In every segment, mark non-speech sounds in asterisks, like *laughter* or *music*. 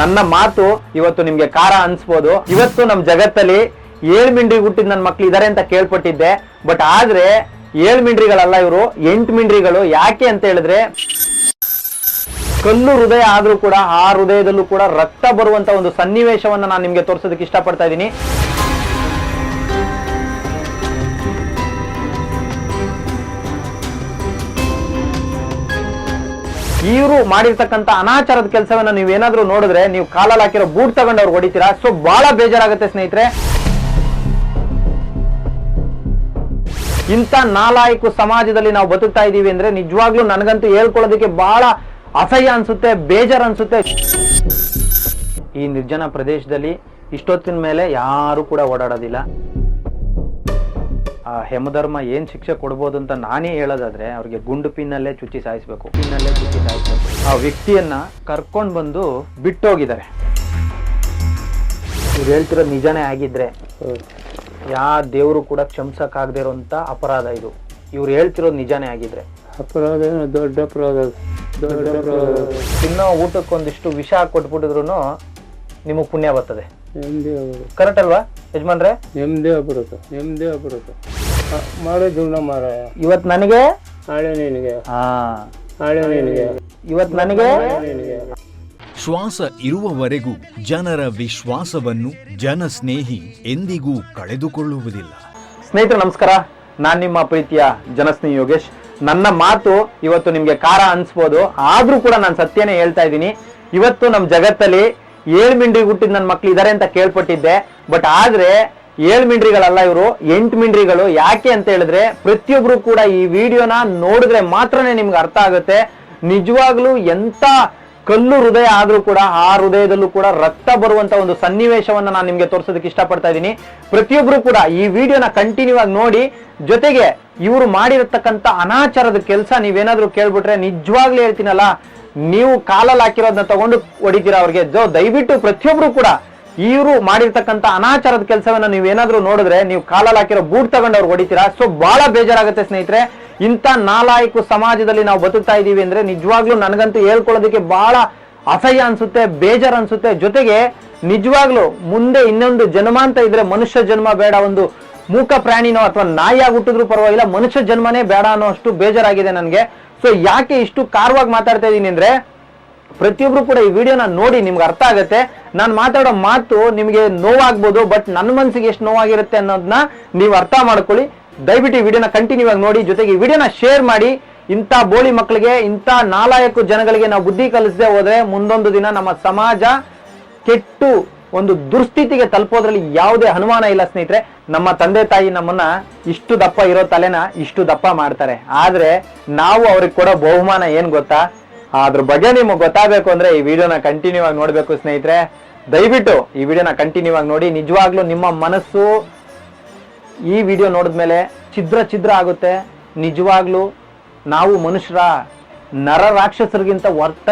ನನ್ನ ಮಾತು ಇವತ್ತು ನಿಮ್ಗೆ ಕಾರ ಅನ್ಸ್ಬೋದು. ಇವತ್ತು ನಮ್ ಜಗತ್ತಲ್ಲಿ ಏಳ್ ಮಿಂಡ್ರಿ ಹುಟ್ಟಿದ ನನ್ನ ಮಕ್ಳು ಇದಾರೆ ಅಂತ ಕೇಳ್ಪಟ್ಟಿದ್ದೆ. ಬಟ್ ಆದ್ರೆ ಏಳ್ ಮಿಂಡ್ರಿಗಳಲ್ಲ ಇವರು, ಎಂಟ್ ಮಿಂಡ್ರಿಗಳು ಯಾಕೆ ಅಂತ ಹೇಳಿದ್ರೆ ಕಲ್ಲು ಹೃದಯ ಆದ್ರೂ ಕೂಡ, ಆ ಹೃದಯದಲ್ಲೂ ಕೂಡ ರಕ್ತ ಬರುವಂತ ಒಂದು ಸನ್ನಿವೇಶವನ್ನ ನಾನು ನಿಮ್ಗೆ ತೋರಿಸೋದಕ್ಕೆ ಇಷ್ಟಪಡ್ತಾ ಇದ್ದೀನಿ. ಇವರು ಮಾಡಿರ್ತಕ್ಕಂಥ ಅನಾಚಾರದ ಕೆಲಸವನ್ನ ನೀವೇನಾದ್ರೂ ನೋಡಿದ್ರೆ ನೀವು ಕಾಲಲ್ಲಿ ಹಾಕಿರೋ ಬೂಟ್ ತಗೊಂಡು ಅವ್ರು ಹೊಡಿತೀರಾ? ಸೊ ಬಹಳ ಬೇಜಾರಾಗುತ್ತೆ ಸ್ನೇಹಿತರೆ. ಇಂಥ ನಾಲಾಯಕು ಸಮಾಜದಲ್ಲಿ ನಾವು ಬದುಕ್ತಾ ಇದ್ದೀವಿ ಅಂದ್ರೆ ನಿಜವಾಗ್ಲೂ ನನಗಂತೂ ಹೇಳ್ಕೊಳ್ಳೋದಕ್ಕೆ ಬಹಳ ಅಸಹ್ಯ ಅನ್ಸುತ್ತೆ, ಬೇಜಾರ್ ಅನ್ಸುತ್ತೆ. ಈ ನಿರ್ಜನ ಪ್ರದೇಶದಲ್ಲಿ ಇಷ್ಟೊತ್ತಿನ ಮೇಲೆ ಯಾರು ಕೂಡ ಓಡಾಡೋದಿಲ್ಲ. ಆ ಹೆಮಧರ್ಮ ಏನ್ ಶಿಕ್ಷೆ ಕೊಡ್ಬೋದು ಅಂತ ನಾನೇ ಹೇಳೋದಾದ್ರೆ ಅವ್ರಿಗೆ ಗುಂಡು ಪಿನ್ನಲ್ಲೇ ಚುಚ್ಚಿ ಸಾಯಿಸ್ಬೇಕು. ಪಿನ್ನಲ್ಲೇ ಚುಚ್ಚಿ ಸಾಯಿಸ್ಬೇಕು. ಆ ವ್ಯಕ್ತಿಯನ್ನ ಕರ್ಕೊಂಡು ಬಂದು ಬಿಟ್ಟೋಗಿದ್ದಾರೆ. ಇವ್ರು ಹೇಳ್ತಿರೋ ನಿಜಾನೇ ಆಗಿದ್ರೆ ಯಾ ದೇವರು ಕೂಡ ಕ್ಷಮಿಸಕ್ಕಾಗದೇ ಇರೋಂಥ ಅಪರಾಧ ಇದು. ಇವ್ರು ಹೇಳ್ತಿರೋ ನಿಜಾನೇ ಆಗಿದ್ರೆ. ಅಪರಾಧ ದೊಡ್ಡ ಅಪರಾಧ. ದೊಡ್ಡ ಅಪರಾಧ ತಿನ್ನೋ ಊಟಕ್ಕೊಂದಿಷ್ಟು ವಿಷ ಕೊಟ್ಬಿಟ್ಟಿದ್ರು ನಿಮಗೆ ಪುಣ್ಯ ಬರ್ತದೆ. ನೆಮ್ಮದಿ ಆಗ್ಬಿಡುತ್ತೆ ಕರೆಕ್ಟ್ ಅಲ್ವಾ ಯಜಮಾನ್ರೆ? ನೆಮ್ಮದಿ ಆಗ್ಬಿಡುತ್ತೆ ನೆಮ್ಮದಿ ಆಗ್ಬಿಡುತ್ತೆ. ಮಾಡೋ ಜೀವನ ಮಾರಾಯ. ಇವತ್ ನನಗೆ? ನಾಳೆ ನಿನಗೆ. ಹಾ. ನಾಳೆ ನಿನಗೆ. ಇವತ್ ನನಗೆ? ನಿನಗೆ. ಶ್ವಾಸ ಇರುವವರೆಗೂ ಜನರ ವಿಶ್ವಾಸವನ್ನು ಜನಸ್ನೇಹಿ ಎಂದಿಗೂ ಕಳೆದುಕೊಳ್ಳುವುದಿಲ್ಲ. ಸ್ನೇಹಿತರೆ ನಮಸ್ಕಾರ. ನಾನ್ ನಿಮ್ಮ ಪ್ರೀತಿಯ ಜನಸ್ನೇಹಿ ಯೋಗೇಶ್. ನನ್ನ ಮಾತು ಇವತ್ತು ನಿಮ್ಗೆ ಕಾರ ಅನ್ಸ್ಬೋದು. ಆದ್ರೂ ಕೂಡ ನಾನು ಸತ್ಯನೇ ಹೇಳ್ತಾ ಇದ್ದೀನಿ. ಇವತ್ತು ನಮ್ ಜಗತ್ತಲ್ಲಿ ಏಳ್ ಮಿಂಡ್ರಿ ಹುಟ್ಟಿದ ನನ್ನ ಮಕ್ಳು ಇದಾರೆ ಅಂತ ಕೇಳ್ಪಟ್ಟಿದ್ದೆ. ಬಟ್ ಆದ್ರೆ ಏಳ್ ಮಿಂಡ್ರಿಗಳಲ್ಲ ಇವರು, ಎಂಟು ಮಿಂಡ್ರಿಗಳು. ಯಾಕೆ ಅಂತ ಹೇಳಿದ್ರೆ ಪ್ರತಿಯೊಬ್ರು ಕೂಡ ಈ ವಿಡಿಯೋನ ನೋಡಿದ್ರೆ ಮಾತ್ರನೇ ನಿಮ್ಗೆ ಅರ್ಥ ಆಗುತ್ತೆ. ನಿಜವಾಗ್ಲೂ ಎಂತ ಕಲ್ಲು ಹೃದಯ ಆದ್ರೂ ಕೂಡ ಆ ಹೃದಯದಲ್ಲೂ ಕೂಡ ರಕ್ತ ಬರುವಂತ ಒಂದು ಸನ್ನಿವೇಶವನ್ನ ನಾನು ನಿಮ್ಗೆ ತೋರಿಸೋದಕ್ಕೆ ಇಷ್ಟಪಡ್ತಾ ಇದ್ದೀನಿ. ಪ್ರತಿಯೊಬ್ರು ಕೂಡ ಈ ವಿಡಿಯೋನ ಕಂಟಿನ್ಯೂ ಆಗಿ ನೋಡಿ. ಜೊತೆಗೆ ಇವರು ಮಾಡಿರತಕ್ಕಂತ ಅನಾಚಾರದ ಕೆಲಸ ನೀವೇನಾದ್ರೂ ಕೇಳ್ಬಿಟ್ರೆ ನಿಜವಾಗ್ಲೂ ಹೇಳ್ತೀನಲ್ಲ. ನೀವು ಕಾಲಲ್ಲಿ ಹಾಕಿರೋದನ್ನ ತಗೊಂಡು ಹೊಡಿತೀರಾ ಅವ್ರಿಗೆ? ಜೋ, ದಯವಿಟ್ಟು ಪ್ರತಿಯೊಬ್ರು ಕೂಡ ಇವರು ಮಾಡಿರ್ತಕ್ಕಂಥ ಅನಾಚಾರದ ಕೆಲಸವನ್ನ ನೀವೇನಾದ್ರೂ ನೋಡಿದ್ರೆ ನೀವು ಕಾಲಲ್ಲಿ ಹಾಕಿರೋ ಬೂಟ್ ತಗೊಂಡು ಅವ್ರು ಹೊಡಿತೀರಾ? ಸೊ ಬಹಳ ಬೇಜಾರಾಗುತ್ತೆ ಸ್ನೇಹಿತರೆ. ಇಂಥ ನಾಲಾಯಕು ಸಮಾಜದಲ್ಲಿ ನಾವು ಬದುಕ್ತಾ ಇದೀವಿ ಅಂದ್ರೆ ನಿಜವಾಗ್ಲೂ ನನಗಂತೂ ಹೇಳ್ಕೊಳ್ಳೋದಕ್ಕೆ ಬಹಳ ಅಸಹ್ಯ ಅನ್ಸುತ್ತೆ, ಬೇಜಾರ್ ಅನ್ಸುತ್ತೆ. ಜೊತೆಗೆ ನಿಜವಾಗ್ಲೂ ಮುಂದೆ ಇನ್ನೊಂದು ಜನ್ಮ ಅಂತ ಇದ್ರೆ ಮನುಷ್ಯ ಜನ್ಮ ಬೇಡ ಒಂದು ಮೂಕ ಪ್ರಾಣಿನೋ ಅಥವಾ ನಾಯಿಯಾಗಿ ಹುಟ್ಟಿದ್ರು ಪರವಾಗಿಲ್ಲ, ಮನುಷ್ಯ ಜನ್ಮನೇ ಬೇಡ ಅನ್ನೋ ಅಷ್ಟು ಬೇಜಾರಾಗಿದೆ ನನಗೆ. ಸೊ ಯಾಕೆ ಇಷ್ಟು ಕಾರವಾಗಿ ಮಾತಾಡ್ತಾ ಇದ್ದೀನಿ ಅಂದ್ರೆ, ಪ್ರತಿಯೊಬ್ರು ಕೂಡ ಈ ವಿಡಿಯೋನ ನೋಡಿ ನಿಮ್ಗೆ ಅರ್ಥ ಆಗುತ್ತೆ. ನಾನು ಮಾತಾಡೋ ಮಾತು ನಿಮಗೆ ನೋವಾಗ್ಬೋದು ಬಟ್ ನನ್ನ ಮನಸ್ಸಿಗೆ ಎಷ್ಟು ನೋವಾಗಿರುತ್ತೆ ಅನ್ನೋದನ್ನ ನೀವು ಅರ್ಥ ಮಾಡ್ಕೊಳ್ಳಿ. ದಯವಿಟ್ಟು ಈ ವಿಡಿಯೋನ ಕಂಟಿನ್ಯೂ ಆಗಿ ನೋಡಿ. ಜೊತೆಗೆ ಈ ವಿಡಿಯೋನ ಶೇರ್ ಮಾಡಿ. ಇಂಥ ಬೋಳಿ ಮಕ್ಕಳಿಗೆ ಇಂಥ ನಾಲಾಯಕು ಜನಗಳಿಗೆ ನಾವು ಬುದ್ಧಿ ಕಲಿಸದೆ ಹೋದ್ರೆ ಮುಂದೊಂದು ದಿನ ನಮ್ಮ ಸಮಾಜ ಕೆಟ್ಟು ಒಂದು ದುರ್ಸ್ಥಿತಿಗೆ ತಲುಪೋದ್ರಲ್ಲಿ ಯಾವುದೇ ಅನುಮಾನ ಇಲ್ಲ, ಸ್ನೇಹಿತರೆ. ನಮ್ಮ ತಂದೆ ತಾಯಿ ನಮ್ಮನ್ನ ಇಷ್ಟು ದಪ್ಪ ಇರೋ ತಲೆನ ಇಷ್ಟು ದಪ್ಪ ಮಾಡ್ತಾರೆ. ಆದ್ರೆ ನಾವು ಅವ್ರಿಗೆ ಕೊಡೋ ಬಹುಮಾನ ಏನ್ ಗೊತ್ತಾ? ಅದ್ರ ಬಗ್ಗೆ ನಿಮಗೆ ಗೊತ್ತಾಗಬೇಕು ಅಂದ್ರೆ ಈ ವಿಡಿಯೋನ ಕಂಟಿನ್ಯೂ ಆಗಿ ನೋಡ್ಬೇಕು, ಸ್ನೇಹಿತರೆ. ದಯವಿಟ್ಟು ಈ ವಿಡಿಯೋನ ಕಂಟಿನ್ಯೂ ಆಗಿ ನೋಡಿ. ನಿಜವಾಗ್ಲೂ ನಿಮ್ಮ ಮನಸ್ಸು ಈ ವಿಡಿಯೋ ನೋಡಿದ್ಮೇಲೆ ಛಿದ್ರ ಛಿದ್ರ ಆಗುತ್ತೆ. ನಿಜವಾಗ್ಲೂ ನಾವು ಮನುಷ್ಯರ ನರ ರಾಕ್ಷಸರಿಗಿಂತ ವರ್ತ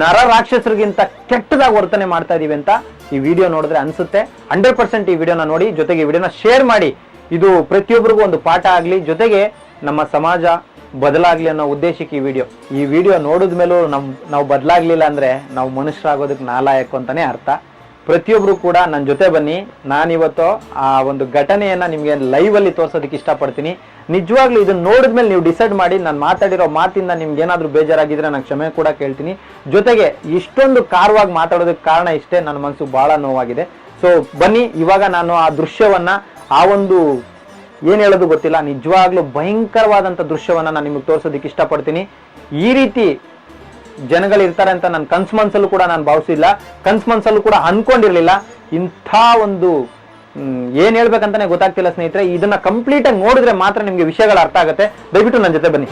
ನರ ರಾಕ್ಷಸರಿಗಿಂತ ಕೆಟ್ಟದಾಗಿ ವರ್ತನೆ ಮಾಡ್ತಾ ಇದೀವಿ ಅಂತ ಈ ವಿಡಿಯೋ ನೋಡಿದ್ರೆ ಅನ್ಸುತ್ತೆ. ಹಂಡ್ರೆಡ್ ಪರ್ಸೆಂಟ್ ಈ ವಿಡಿಯೋನ ನೋಡಿ, ಜೊತೆಗೆ ಈ ವಿಡಿಯೋನ ಶೇರ್ ಮಾಡಿ. ಇದು ಪ್ರತಿಯೊಬ್ಬರಿಗೂ ಒಂದು ಪಾಠ ಆಗಲಿ, ಜೊತೆಗೆ ನಮ್ಮ ಸಮಾಜ ಬದಲಾಗ್ಲಿ ಅನ್ನೋ ಉದ್ದೇಶಕ್ಕೆ ಈ ವಿಡಿಯೋ. ಈ ವಿಡಿಯೋ ನೋಡಿದ ಮೇಲೂ ನಮ್, ನಾವು ಬದಲಾಗ್ಲಿಲ್ಲ ಅಂದ್ರೆ ನಾವು ಮನುಷ್ಯರಾಗೋದಕ್ಕೆ ನಾಲಾಯಕು ಅಂತಾನೆ ಅರ್ಥ. ಪ್ರತಿಯೊಬ್ರು ಕೂಡ ನನ್ನ ಜೊತೆ ಬನ್ನಿ. ನಾನಿವತ್ತು ಆ ಒಂದು ಘಟನೆಯನ್ನ ನಿಮಗೆ ಲೈವ್ ಅಲ್ಲಿ ತೋರ್ಸೋದಕ್ಕೆ ಇಷ್ಟಪಡ್ತೀನಿ. ನಿಜವಾಗ್ಲೂ ಇದನ್ನ ನೋಡಿದ್ಮೇಲೆ ನೀವು ಡಿಸೈಡ್ ಮಾಡಿ ನಾನು ಮಾತಾಡಿರೋ ಮಾತಿಂದ ನಿಮ್ಗೆ ಏನಾದ್ರೂ ಬೇಜಾರಾಗಿದ್ರೆ ನಾನು ಕ್ಷಮೆ ಕೂಡ ಕೇಳ್ತೀನಿ. ಜೊತೆಗೆ ಇಷ್ಟೊಂದು ಕಾರವಾಗಿ ಮಾತಾಡೋದಕ್ಕೆ ಕಾರಣ ಇಷ್ಟೇ ನನ್ನ ಮನಸ್ಸು ಬಹಳ ನೋವಾಗಿದೆ. ಸೊ ಬನ್ನಿ, ಇವಾಗ ನಾನು ಆ ದೃಶ್ಯವನ್ನ, ಆ ಒಂದು ಏನ್ ಹೇಳೋದು ಗೊತ್ತಿಲ್ಲ, ನಿಜವಾಗ್ಲೂ ಭಯಂಕರವಾದಂತ ದೃಶ್ಯವನ್ನ ನಾನು ನಿಮಗೆ ತೋರಿಸೋದಕ್ಕೆ ಇಷ್ಟಪಡ್ತೀನಿ. ಈ ರೀತಿ ಜನಗಳು ಇರ್ತಾರೆ ಅಂತ ನನ್ನ ಕನ್ಸ್ ಮನ್ಸಲ್ಲೂ ಕೂಡ ನಾನು ಭಾವಿಸಿಲ್ಲ. ಕನ್ಸ್ ಮನ್ಸಲ್ಲೂ ಕೂಡ ಅನ್ಕೊಂಡಿರ್ಲಿಲ್ಲ. ಇಂಥ ಒಂದು ಏನ್ ಹೇಳ್ಬೇಕಂತಾನೆ ಗೊತ್ತಾಗ್ತಿಲ್ಲ ಸ್ನೇಹಿತರೆ. ಇದನ್ನ ಕಂಪ್ಲೀಟ್ ಆಗಿ ನೋಡಿದ್ರೆ ಮಾತ್ರ ನಿಮ್ಗೆ ವಿಷಯಗಳು ಅರ್ಥ ಆಗುತ್ತೆ. ದಯವಿಟ್ಟು ನನ್ನ ಜೊತೆ ಬನ್ನಿ.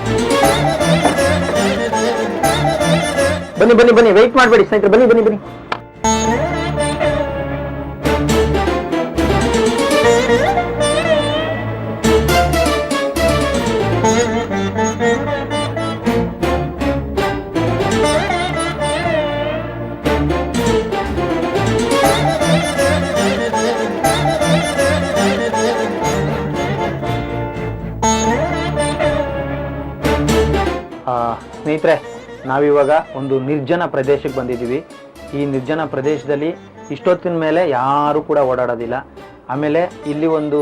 ಬನ್ನಿ ಬನ್ನಿ ಬನ್ನಿ ವೆಯ್ಟ್ ಮಾಡಬೇಡಿ ಸ್ನೇಹಿತರೆ. ಬನ್ನಿ ಬನ್ನಿ ಬನ್ನಿ. ನಾವಿವಾಗ ಒಂದು ನಿರ್ಜನ ಪ್ರದೇಶಕ್ಕೆ ಬಂದಿದ್ದೀವಿ. ಈ ನಿರ್ಜನ ಪ್ರದೇಶದಲ್ಲಿ ಇಷ್ಟೊತ್ತಿನ ಮೇಲೆ ಯಾರೂ ಕೂಡ ಓಡಾಡೋದಿಲ್ಲ. ಆಮೇಲೆ ಇಲ್ಲಿ ಒಂದು,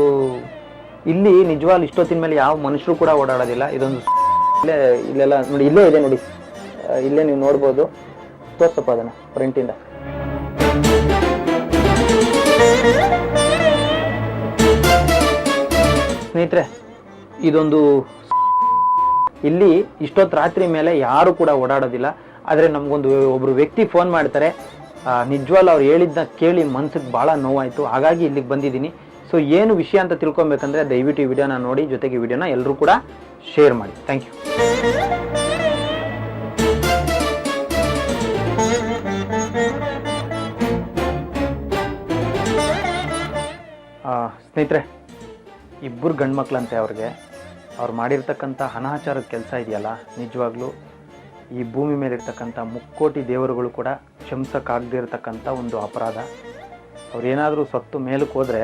ಇಲ್ಲಿ ನಿಜವಾಗ್ಲೂ ಇಷ್ಟೊತ್ತಿನ ಮೇಲೆ ಯಾವ ಮನುಷ್ಯರು ಕೂಡ ಓಡಾಡೋದಿಲ್ಲ. ಇದೊಂದು ಇಲ್ಲೇ, ಇಲ್ಲೆಲ್ಲ ನೋಡಿ, ಇಲ್ಲೇ ಇದೆ ನೋಡಿ. ಇಲ್ಲೇ ನೀವು ನೋಡ್ಬೋದು. ತೋರ್ಸಪ್ಪ ಅದನ್ನು ಫ್ರಂಟಿಂದ ಸ್ನೇಹಿತರೆ, ಇದೊಂದು ಇಲ್ಲಿ ಇಷ್ಟೊತ್ತು ರಾತ್ರಿ ಮೇಲೆ ಯಾರು ಕೂಡ ಓಡಾಡೋದಿಲ್ಲ. ಆದರೆ ನಮಗೊಂದು ಒಬ್ಬರು ವ್ಯಕ್ತಿ ಫೋನ್ ಮಾಡ್ತಾರೆ. ನಿಜವಾಲ್ ಅವ್ರು ಹೇಳಿದ್ನ ಕೇಳಿ ಮನ್ಸಿಗೆ ಭಾಳ ನೋವಾಯಿತು. ಹಾಗಾಗಿ ಇಲ್ಲಿಗೆ ಬಂದಿದ್ದೀನಿ. ಸೊ ಏನು ವಿಷಯ ಅಂತ ತಿಳ್ಕೊಬೇಕಂದ್ರೆ ದಯವಿಟ್ಟು ಈ ವಿಡಿಯೋನ ನೋಡಿ, ಜೊತೆಗೆ ವಿಡಿಯೋನ ಎಲ್ಲರೂ ಕೂಡ ಶೇರ್ ಮಾಡಿ. ಥ್ಯಾಂಕ್ ಯು ಸ್ನೇಹಿತರೆ, ಇಬ್ಬರು ಗಂಡು ಮಕ್ಕಳಂತೆ ಅವ್ರಿಗೆ ಅವ್ರು ಮಾಡಿರ್ತಕ್ಕಂಥ ಅನಾಚಾರದ ಕೆಲಸ ಇದೆಯಲ್ಲ, ನಿಜವಾಗ್ಲೂ ಈ ಭೂಮಿ ಮೇಲಿರ್ತಕ್ಕಂಥ ಮುಕ್ಕೋಟಿ ದೇವರುಗಳು ಕೂಡ ಕ್ಷಮಿಸೋಕ್ಕಾಗದೇ ಇರತಕ್ಕಂಥ ಒಂದು ಅಪರಾಧ. ಅವ್ರೇನಾದರೂ ಸತ್ತು ಮೇಲಕ್ಕೆ ಹೋದರೆ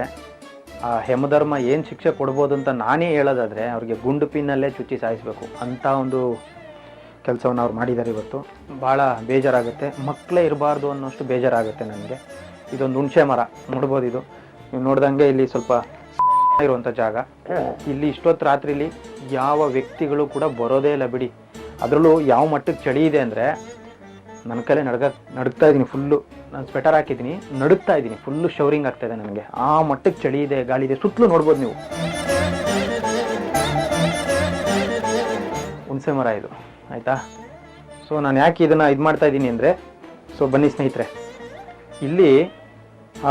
ಆ ಹೆಮಧರ್ಮ ಏನು ಶಿಕ್ಷೆ ಕೊಡ್ಬೋದು ಅಂತ ನಾನೇ ಹೇಳೋದಾದರೆ ಅವ್ರಿಗೆ ಗುಂಡು ಪಿನ್ನಲ್ಲೇ ಚುಚ್ಚಿ ಸಾಯಿಸಬೇಕು. ಅಂಥ ಒಂದು ಕೆಲಸವನ್ನು ಅವ್ರು ಮಾಡಿದ್ದಾರೆ ಇವತ್ತು. ಭಾಳ ಬೇಜಾರಾಗುತ್ತೆ. ಮಕ್ಕಳೇ ಇರಬಾರ್ದು ಅನ್ನೋಷ್ಟು ಬೇಜಾರಾಗುತ್ತೆ ನನಗೆ. ಇದೊಂದು ಹುಣಸೆ ಮರ. ನೋಡ್ಬೋದು ಇದು. ನೀವು ನೋಡ್ದಂಗೆ ಇಲ್ಲಿ ಸ್ವಲ್ಪ ಇರುವಂಥ ಜಾಗ. ಇಲ್ಲಿ ಇಷ್ಟೊತ್ತು ರಾತ್ರಿಲಿ ಯಾವ ವ್ಯಕ್ತಿಗಳು ಕೂಡ ಬರೋದೇ ಇಲ್ಲ ಬಿಡಿ. ಅದರಲ್ಲೂ ಯಾವ ಮಟ್ಟಕ್ಕೆ ಚಳಿ ಇದೆ ಅಂದರೆ ನನ್ನ ಕಲೆ ನಡ್ಗ, ನಡುಗ್ತಾ ಇದ್ದೀನಿ ಫುಲ್ಲು ನಾನು ಸ್ವೆಟರ್ ಹಾಕಿದ್ದೀನಿ, ನಡುಗ್ತಾ ಇದ್ದೀನಿ ಫುಲ್ಲು ಶವರಿಂಗ್ ಆಗ್ತಾ ಇದೆ ನನಗೆ. ಆ ಮಟ್ಟಕ್ಕೆ ಚಳಿ ಇದೆ, ಗಾಳಿ ಇದೆ, ಸುತ್ತಲೂ ನೋಡ್ಬೋದು ನೀವು. ಹುಣಸೆ ಮರ ಇದು, ಆಯಿತಾ? ಸೊ ನಾನು ಯಾಕೆ ಇದನ್ನು ಇದು ಮಾಡ್ತಾ ಇದ್ದೀನಿ ಅಂದರೆ ಸೊ ಬನ್ನಿ ಸ್ನೇಹಿತರೆ. ಇಲ್ಲಿ